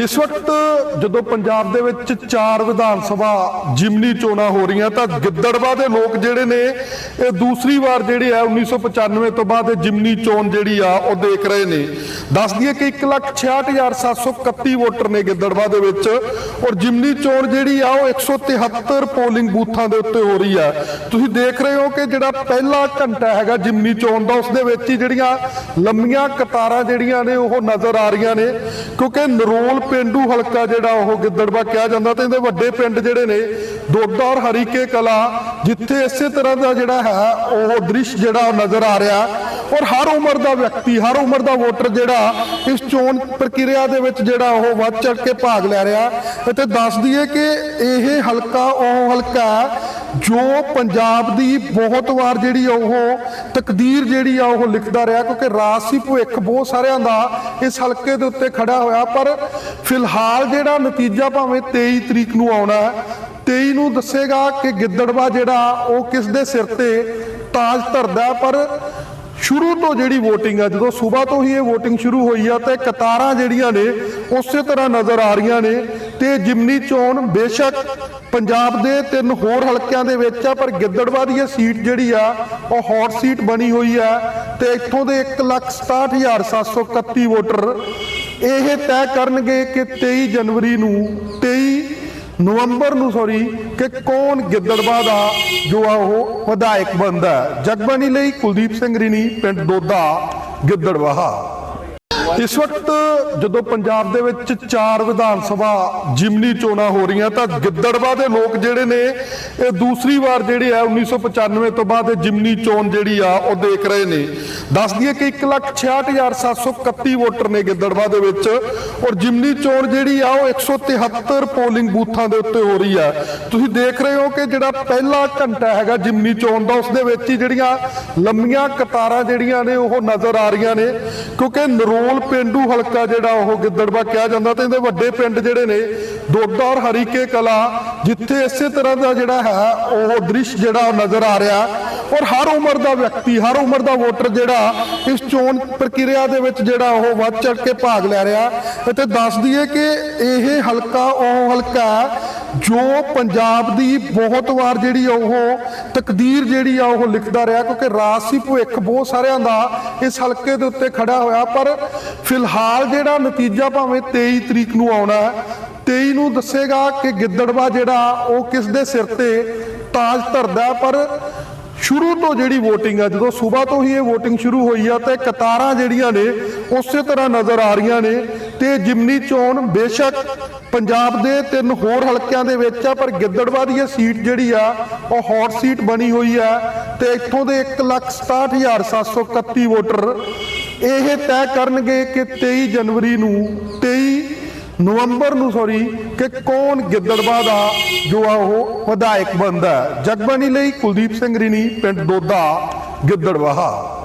ਇਸ ਵਕਤ ਜਦੋਂ ਪੰਜਾਬ ਦੇ ਵਿੱਚ ਚਾਰ ਵਿਧਾਨ ਸਭਾ ਜਿਮਨੀ ਚੋਣਾਂ ਹੋ ਰਹੀਆਂ ਤਾਂ ਗਿੱਦੜਵਾ ਦੇ ਲੋਕ ਜਿਹੜੇ ਨੇ, ਇਹ ਦੂਸਰੀ ਵਾਰ ਜਿਹੜੇ ਆ 1995 ਤੋਂ ਬਾਅਦ ਇਹ ਜਿਮਨੀ ਚੋਣ ਜਿਹੜੀ ਆ ਉਹ ਦੇਖ ਰਹੇ ਨੇ। ਦੱਸ ਦਈਏ ਕਿ 166731 ਵੋਟਰ ਨੇ ਗਿੱਦੜਵਾ ਦੇ ਵਿੱਚ ਔਰ ਜਿਮਨੀ ਚੋਣ ਜਿਹੜੀ ਆ ਉਹ 173 ਪੋਲਿੰਗ ਬੂਥਾਂ ਦੇ ਉੱਤੇ ਹੋ ਰਹੀ ਆ। ਤੁਸੀਂ ਦੇਖ ਰਹੇ ਹੋ ਕਿ ਜਿਹੜਾ ਪਹਿਲਾ ਘੰਟਾ ਹੈਗਾ ਜਿਮਨੀ ਚੋਣ ਦਾ, ਉਸ ਦੇ ਵਿੱਚ ਹੀ ਜਿਹੜੀਆਂ ਲੰਮੀਆਂ ਕਤਾਰਾਂ ਜਿਹੜੀਆਂ ਨੇ ਉਹ ਨਜ਼ਰ ਆ ਰਹੀਆਂ ਨੇ, ਕਿਉਂਕਿ ਨਰੋਲ ਪਿੰਡੂ ਹਲਕਾ ਜਿਹੜਾ ਉਹ ਗਿੱਦੜਵਾ ਕਿਹਾ ਜਾਂਦਾ ਤੇ ਇਹਦੇ ਵੱਡੇ ਪਿੰਡ ਜਿਹੜੇ ਨੇ ਦੋਦਾ ਔਰ ਹਰੀਕੇ ਕਲਾ, ਜਿੱਥੇ ਇਸੇ ਤਰ੍ਹਾਂ ਦਾ ਜਿਹੜਾ ਹੈ, ਉਹ ਦ੍ਰਿਸ਼ ਜਿਹੜਾ ਨਜ਼ਰ ਆ ਰਿਹਾ। ਔਰ ਹਰ ਉਮਰ ਦਾ ਵਿਅਕਤੀ, ਹਰ ਉਮਰ ਦਾ ਵੋਟਰ ਜਿਹੜਾ, ਇਸ ਚੋਣ ਪ੍ਰਕਿਰਿਆ ਦੇ ਵਿੱਚ ਜਿਹੜਾ ਉਹ ਵੱਧ ਚੜ ਕੇ ਭਾਗ ਲੈ ਰਿਹਾ। ਅਤੇ ਦੱਸ ਦਈਏ ਕਿ ਇਹ ਹਲਕਾ ਉਹ ਹਲਕਾ ਹੈ, ਜੋ ਪੰਜਾਬ ਦੀ ਬਹੁਤ ਵਾਰ ਜਿਹੜੀ ਉਹ ਤਕਦੀਰ ਜਿਹੜੀ ਆ ਉਹ ਲਿਖਦਾ ਰਿਹਾ, ਕਿਉਂਕਿ ਰਾਜ ਸੀ ਭਵਿੱਖ ਬਹੁਤ ਸਾਰਿਆਂ ਦਾ ਇਸ ਹਲਕੇ ਦੇ ਉੱਤੇ ਖੜਾ ਹੋਇਆ। ਪਰ ਫਿਲਹਾਲ ਜਿਹੜਾ ਨਤੀਜਾ ਭਾਵੇਂ 23 ਤਰੀਕ ਨੂੰ ਆਉਣਾ ਹੈ 23 ਨੂੰ ਦੱਸੇਗਾ ਕਿ ਗਿੱਦੜਵਾ ਜਿਹੜਾ, ਉਹ ਕਿਸ ਦੇ ਸਿਰ ਤੇ ਤਾਜ ਧਰਦਾ ਪਰ ਸ਼ੁਰੂ ਤੋਂ ਜਿਹੜੀ VOTING ਆ, ਜਦੋਂ ਸਵੇਰ ਤੋਂ ਹੀ ਇਹ VOTING ਸ਼ੁਰੂ ਹੋਈ ਆ, ਤੇ ਕਤਾਰਾਂ ਜਿਹੜੀਆਂ ਨੇ, ਉਸੇ ਤਰ੍ਹਾਂ ਨਜ਼ਰ ਆ ਰਹੀਆਂ ਨੇ। ਤੇ ਜਿਮਨੀ ਚੋਣ ਬੇਸ਼ੱਕ ਪੰਜਾਬ ਦੇ ਤਿੰਨ ਹੋਰ ਹਲਕਿਆਂ ਦੇ ਵਿੱਚ ਆ, ਪਰ ਗਿੱਦੜਵਾ ਦੀ ਇਹ ਸੀਟ ਜਿਹੜੀ ਆ, ਉਹ ਹੌਟ ਸੀਟ ਬਣੀ ਹੋਈ ਆ। ਤੇ ਇੱਥੋਂ ਦੇ 166731 ਵੋਟਰ ਇਹ ਤੈਅ ਕਰਨਗੇ ਕਿ 23 ਜਨਵਰੀ ਨੂੰ 23 ਨਵੰਬਰ ਨੂੰ ਸੌਰੀ ਕਿ ਕੌਣ ਗਿੱਦੜਵਾ ਦਾ ਜੋ ਆ ਉਹ ਵਿਧਾਇਕ ਬਣਦਾ ਜਗਬਾਣੀ ਲਈ ਕੁਲਦੀਪ ਸਿੰਘ ਰਿਣੀ, ਪਿੰਡ ਦੋਦਾ ਗਿੱਦੜਵਾਹਾ। ਇਸ ਵਕਤ ਜਦੋਂ ਪੰਜਾਬ ਦੇ ਵਿੱਚ ਚਾਰ ਵਿਧਾਨ ਸਭਾ ਜਿਮਨੀ ਚੋਣਾਂ ਹੋ ਰਹੀਆਂ ਤਾਂ ਗਿੱਦੜਵਾ ਦੇ ਲੋਕ ਜਿਹੜੇ ਨੇ, ਇਹ ਦੂਸਰੀ ਵਾਰ ਜਿਹੜੇ ਆ 1995 ਤੋਂ ਬਾਅਦ ਇਹ ਜਿਮਨੀ ਚੋਣ ਜਿਹੜੀ ਆ ਉਹ ਦੇਖ ਰਹੇ ਨੇ। ਦੱਸ ਦਈਏ ਕਿ 166731 ਵੋਟਰ ਨੇ ਗਿੱਦੜਵਾ ਦੇ ਵਿੱਚ ਔਰ ਜਿਮਨੀ ਚੋਣ ਜਿਹੜੀ ਆ ਉਹ 173 ਪੋਲਿੰਗ ਬੂਥਾਂ ਦੇ ਉੱਤੇ ਹੋ ਰਹੀ ਆ। ਤੁਸੀਂ ਦੇਖ ਰਹੇ ਹੋ ਕਿ ਜਿਹੜਾ ਪਹਿਲਾ ਘੰਟਾ ਹੈਗਾ ਜਿਮਨੀ ਚੋਣ ਦਾ, ਉਸ ਦੇ ਵਿੱਚ ਹੀ ਜਿਹੜੀਆਂ ਲੰਮੀਆਂ ਕਤਾਰਾਂ ਜਿਹੜੀਆਂ ਨੇ ਉਹ ਨਜ਼ਰ ਆ ਰਹੀਆਂ ਨੇ, ਕਿਉਂਕਿ ਨਰੋਲ ਪਿੰਡੂ ਹਲਕਾ ਜਿਹੜਾ ਉਹ ਗਿੱਦੜਵਾ ਕਿਹਾ ਜਾਂਦਾ ਤੇ ਇਹਦੇ ਵੱਡੇ ਪਿੰਡ ਜਿਹੜੇ ਨੇ ਦੋਦਾ ਔਰ ਹਰੀਕੇ ਕਲਾ, ਜਿੱਥੇ ਇਸੇ ਤਰ੍ਹਾਂ ਦਾ ਜਿਹੜਾ ਹੈ, ਉਹ ਦ੍ਰਿਸ਼ ਜਿਹੜਾ ਨਜ਼ਰ ਆ ਰਿਹਾ। ਔਰ ਹਰ ਉਮਰ ਦਾ ਵਿਅਕਤੀ, ਹਰ ਉਮਰ ਦਾ ਵੋਟਰ ਜਿਹੜਾ, ਇਸ ਚੋਣ ਪ੍ਰਕਿਰਿਆ ਦੇ ਵਿੱਚ ਜਿਹੜਾ ਉਹ ਵੱਧ ਚੜ ਕੇ ਭਾਗ ਲੈ ਰਿਹਾ। ਅਤੇ ਦੱਸ ਦਈਏ ਕਿ ਇਹ ਹਲਕਾ ਉਹ ਹਲਕਾ ਹੈ, ਜੋ ਪੰਜਾਬ ਦੀ ਬਹੁਤ ਵਾਰ ਜਿਹੜੀ ਉਹ ਤਕਦੀਰ ਜਿਹੜੀ ਆ ਉਹ ਲਿਖਦਾ ਰਿਹਾ, ਕਿਉਂਕਿ ਰਾਜ ਸੀ ਭਵਿੱਖ ਬਹੁਤ ਸਾਰਿਆਂ ਦਾ ਇਸ ਹਲਕੇ ਦੇ ਉੱਤੇ ਖੜਾ ਹੋਇਆ। ਪਰ ਫਿਲਹਾਲ ਜਿਹੜਾ ਨਤੀਜਾ ਭਾਵੇਂ 23 ਤਰੀਕ ਨੂੰ ਆਉਣਾ ਹੈ 23 ਨੂੰ ਦੱਸੇਗਾ ਕਿ ਗਿੱਦੜਵਾ ਜਿਹੜਾ, ਉਹ ਕਿਸ ਦੇ ਸਿਰ ਤੇ ਤਾਜ ਧਰਦਾ ਪਰ ਸ਼ੁਰੂ ਤੋਂ ਜਿਹੜੀ VOTING ਆ, ਜਦੋਂ ਸਵੇਰ ਤੋਂ ਹੀ ਇਹ VOTING ਸ਼ੁਰੂ ਹੋਈ ਆ, ਤੇ ਕਤਾਰਾਂ ਜਿਹੜੀਆਂ ਨੇ, ਉਸੇ ਤਰ੍ਹਾਂ ਨਜ਼ਰ ਆ ਰਹੀਆਂ ਨੇ। ਤੇ ਜਿਮਨੀ ਚੋਣ ਬੇਸ਼ੱਕ ਪੰਜਾਬ ਦੇ ਤਿੰਨ ਹੋਰ ਹਲਕਿਆਂ ਦੇ ਵਿੱਚ ਆ, ਪਰ ਗਿੱਦੜਵਾ ਦੀ ਇਹ ਸੀਟ ਜਿਹੜੀ ਆ, ਉਹ ਹੌਟ ਸੀਟ ਬਣੀ ਹੋਈ ਆ। ਤੇ ਇੱਥੋਂ ਦੇ 166731 ਵੋਟਰ ਇਹ ਤੈਅ ਕਰਨਗੇ ਕਿ 23 ਜਨਵਰੀ ਨੂੰ 23 ਨਵੰਬਰ ਨੂੰ ਸੌਰੀ ਕਿ ਕੌਣ ਗਿੱਦੜਵਾ ਦਾ ਜੋ ਆ ਉਹ ਵਿਧਾਇਕ ਬਣਦਾ ਜਗਬਾਣੀ ਲਈ ਕੁਲਦੀਪ ਸਿੰਘ ਰਿਣੀ, ਪਿੰਡ ਦੋਦਾ ਗਿੱਦੜਵਾਹਾ।